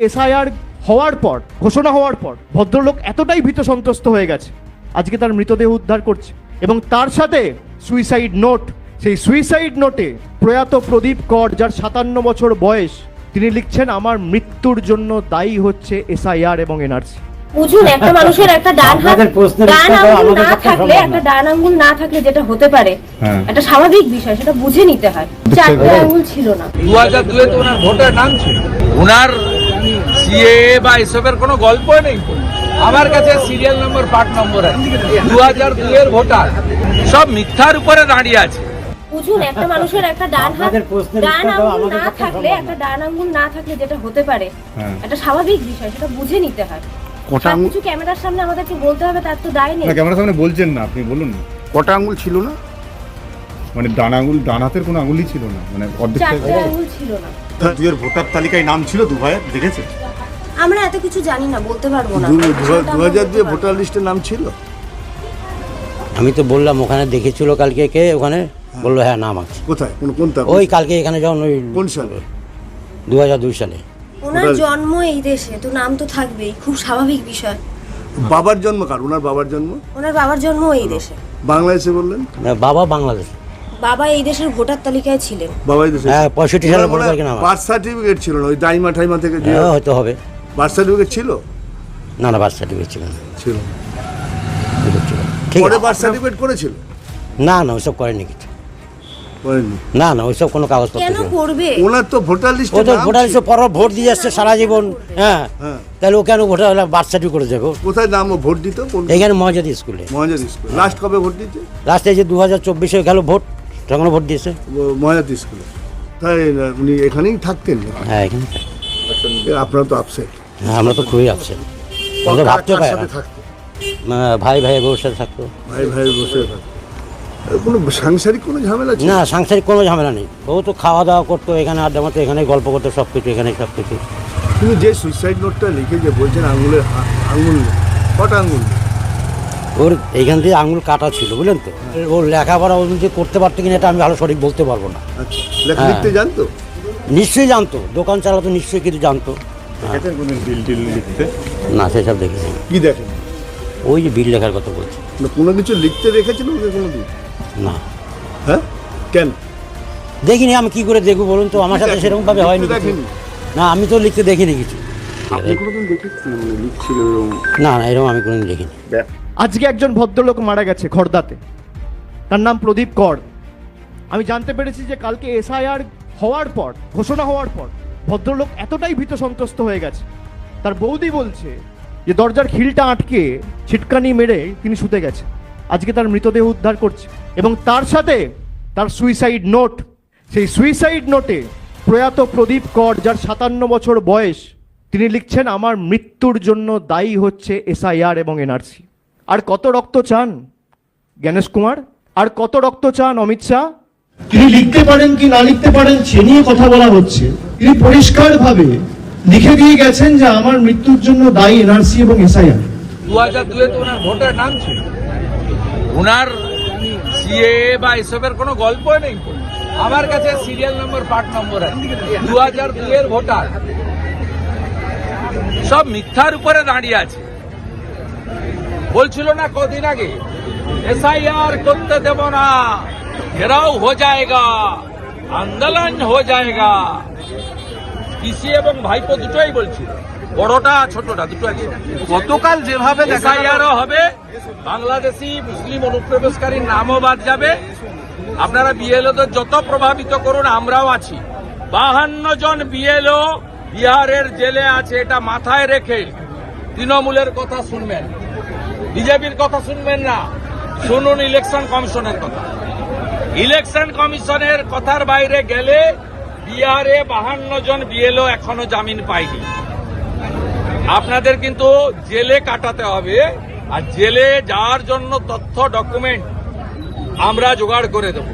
SIR হওয়ার পর ঘোষণা হওয়ার পর ভদ্রলোক এতটাই ভীত সন্ত্রস্ত হয়ে গেছে। আজকে তার মৃতদেহ উদ্ধার করছে। এবং তার সাথে সুইসাইড নোট সেই সুইসাইড নোটে প্রয়াত প্রদীপ কর যার সাতান্ন বছর বয়স তিনি লিখছেন আমার মৃত্যুর জন্য দায়ী হচ্ছে এসআইআর এবং এনআরসি। বুঝুন একটা মানুষের একটা ডান হাত ডান আঙ্গুল না থাকলে একটা ডান আঙ্গুল না থাকলে যেটা হতে পারে হ্যাঁ। একটা স্বাভাবিক বিষয় সেটা বুঝে নিতে হয়। চারটে আঙ্গুল ছিল না। দু হাজার দুয়ে তো ওনার ভোটার নাম ছিল। ওনার সিএ বা এসবের কোনো গল্প নেই আমার কাছে সিরিয়াল নম্বর পার্ট নম্বর আছে। দু হাজার দুয়ের ভোটার সব মিথ্যার উপরে দাঁড়িয়ে আছে। বুঝুন একটা মানুষের একটা ডান হাত ডান আঙ্গুল না থাকলে একটা ডান আঙ্গুল না থাকলে যেটা হতে পারে হ্যাঁ। একটা স্বাভাবিক বিষয় সেটা বুঝে নিতে হয়। কটা আঙুল কিছু ক্যামেরার সামনে আমাদেরকে বলতে হবে তার তো দায় নেই। না ক্যামেরার সামনে বলছেন না আপনি বলুন না। কটা আঙুল ছিল না? মানে ডান আঙুল ডান হাতের কোনো আঙুলই ছিল না মানে অর্ধেক চারটে আঙ্গুল ছিল না। দুয়ের ভোটার তালিকায় নাম ছিল দু ভাইয়ের দেখেছে আমরা এত কিছু জানি না বলতে পারব না। দু হাজার দুয়ে ভোটার লিস্টে নাম ছিল? আমি তো বললাম ওখানে দেখেছিল কালকে কে? ওখানে বলল হ্যাঁ নাম আছে। কোথায়? কোন কোন? ওই কালকে এখানে যখন ওই কোন সালে? দু হাজার দুই সালে। ওনার জন্ম এই দেশে তো নাম তো থাকবেই খুব স্বাভাবিক বিষয়। বাবার জন্ম কার? ওনার বাবার জন্ম? ওনার বাবার জন্ম এই দেশে। বাংলাদেশে বললেন? মানে বাবা বাংলাদেশ। বাবা এই দেশের ভোটার তালিকায় ছিলেন। বাবাই দেশে হ্যাঁ পঁয়ষট্টি সালে ভোট তালিকা নাম বার্থ সার্টিফিকেট ছিল না ওই দাইমা ঠাইমা থেকে যে হ্যাঁ, হয়তো হবে। বার্থ সার্টিফিকেট ছিল? না না বার্থ সার্টিফিকেট ছিল না। ছিল ছিল। ঠিক পরে বার্থ সার্টিফিকেট করেছিল? না না ওইসব করেনি কিছু। করেনি? না না ওইসব কোনো কাগজপত্র কেন ছিল না। করবে? ওনার তো ভোটার ও তো ভোটার হিসেবে পর ভোট দিয়ে আসছে সারা জীবন হ্যাঁ। হ্যাঁ। তাহলে ও কেন ভোটার বার্থ সার্টিফিকেট করে যাব কোথায় নাম ও ভোট দিত? কোন এখানে মহাজাতি স্কুলে। মহাজাত স্কুল। লাস্ট কবে ভোট দিতে লাস্টে যে দু হাজার চব্বিশে গেল ভোট ভোট দিয়েছে। মহাজাত স্কুলে। তাই উনি এখানেই থাকতেন? হ্যাঁ এখানে আপনারা তো আপসেট হ্যাঁ আমরা তো খুবই আপসেট আমরা ভাবতে পারি না। ভাই ভাই বউর সাথে থাকতো। ভাই ভাই বসে থাকতেন আর কোনো সাংসারিক কোনো ঝামেলা ছিল? না সাংসারিক কোনো ঝামেলা নেই। বউ তো খাওয়া দাওয়া করতো এখানে আড্ডা মারতো এখানে গল্প করতো সব কিছু এখানে সব কিছু কিন্তু যে সুইসাইড নোটটা লিখে যে বলছেন আঙুলের আ- আঙুল নেই। কটা আঙুল? নেই? ওর এইখান থেকে আঙুল কাটা ছিল বুঝলেন তো? ওর লেখাপড়া ও যে করতে পারতো কিনা এটা আমি ভালো সঠিক বলতে পারব না। আচ্ছা লেখা হ্যাঁ। লিখতে জানতো? নিশ্চয়ই জানতো। দোকান চালাতো নিশ্চয়ই কিছু জানতো। দেখেছেন কোনো বিল টিল লিখতে? না সেসব দেখেছি। কি দেখেন? ওই যে বিল লেখার কথা বলছি। না কোনো কিছু লিখতে রেখেছিল ওকে কোনো দিন? না। হ্যাঁ? কেন? দেখিনি আমি কি করে দেখব বলুন তো? আমার সাথে দেখেনি? সেরকম ভাবে হয়নি কিছু। দেখেনি? না আমি তো লিখতে দেখিনি কিছু। আপনি কোনোদিন দেখেছেন মানে লিখছিল এরকম? না না এরকম আমি কোনোদিন দেখিনি। আজকে একজন ভদ্রলোক মারা গেছে খর্দাতে। তার নাম প্রদীপ কর। আমি জানতে পেরেছি যে কালকে এসআইআর হওয়ার পর ঘোষণা হওয়ার পর ভদ্রলোক এতটাই ভীত সন্ত্রস্ত হয়ে গেছে। তার বৌদি বলছে যে, দরজার খিলটা আটকে ছিটকানি মেরে তিনি শুতে গেছে আজকে তার মৃতদেহ উদ্ধার করছে এবং তার সাথে তার সুইসাইড নোট সেই সুইসাইড নোটে প্রয়াত প্রদীপ কর, যার সাতান্ন বছর বয়স, তিনি লিখছেন, আমার মৃত্যুর জন্য দায়ী হচ্ছে এসআইআর এবং এনআরসি। আর কত রক্ত চান, জ্ঞানেশ কুমার? আর কত রক্ত চান, অমিত শাহ? তিনি লিখতে পারেন কি না লিখতে পারেন, সে নিয়ে কথা বলা হচ্ছে। তিনি পরিষ্কারভাবে লিখে দিয়ে গেছেন যে আমার মৃত্যুর জন্য দায়ী এনআরসি এবং এসআইআর। দু হাজার দুয়ে তো ওনার ভোটার নাম ছিল। ওনার সিএ বা এসবের কোনো গল্প নেই আমার কাছে সিরিয়াল নম্বর, পার্ট নম্বর আছে। দু হাজার দুয়ের ভোটার সব মিথ্যার উপরে দাঁড়িয়ে আছে। বলছিল না কদিন আগে, এসআইআর করতে দেব না, ঘেরাও হো যায়গা আন্দোলন হো যায়গা। পিসি এবং ভাইপো দুটোই বলছিল বড়টা ছোটটা দুটো। গতকাল যেভাবে এসআইআরও হবে। বাংলাদেশি মুসলিম অনুপ্রবেশকারীর নামও বাদ যাবে। আপনারা বিএলওদের যত প্রভাবিত করুন আমরাও আছি। বাহান্ন জন বিএলও বিহারের জেলে আছে এটা মাথায় রেখে তৃণমূলের কথা শুনবেন। বিজেপির কথা শুনবেন না। শুনুন ইলেকশন কমিশনের কথা। ইলেকশন কমিশনের কথার বাইরে গেলে বিহারে বাহান্ন জন বিএলও এখনও জামিন পায়নি। আপনাদের কিন্তু জেলে কাটাতে হবে আর জেলে যাওয়ার জন্য তথ্য, ডকুমেন্ট আমরা জোগাড় করে দেব।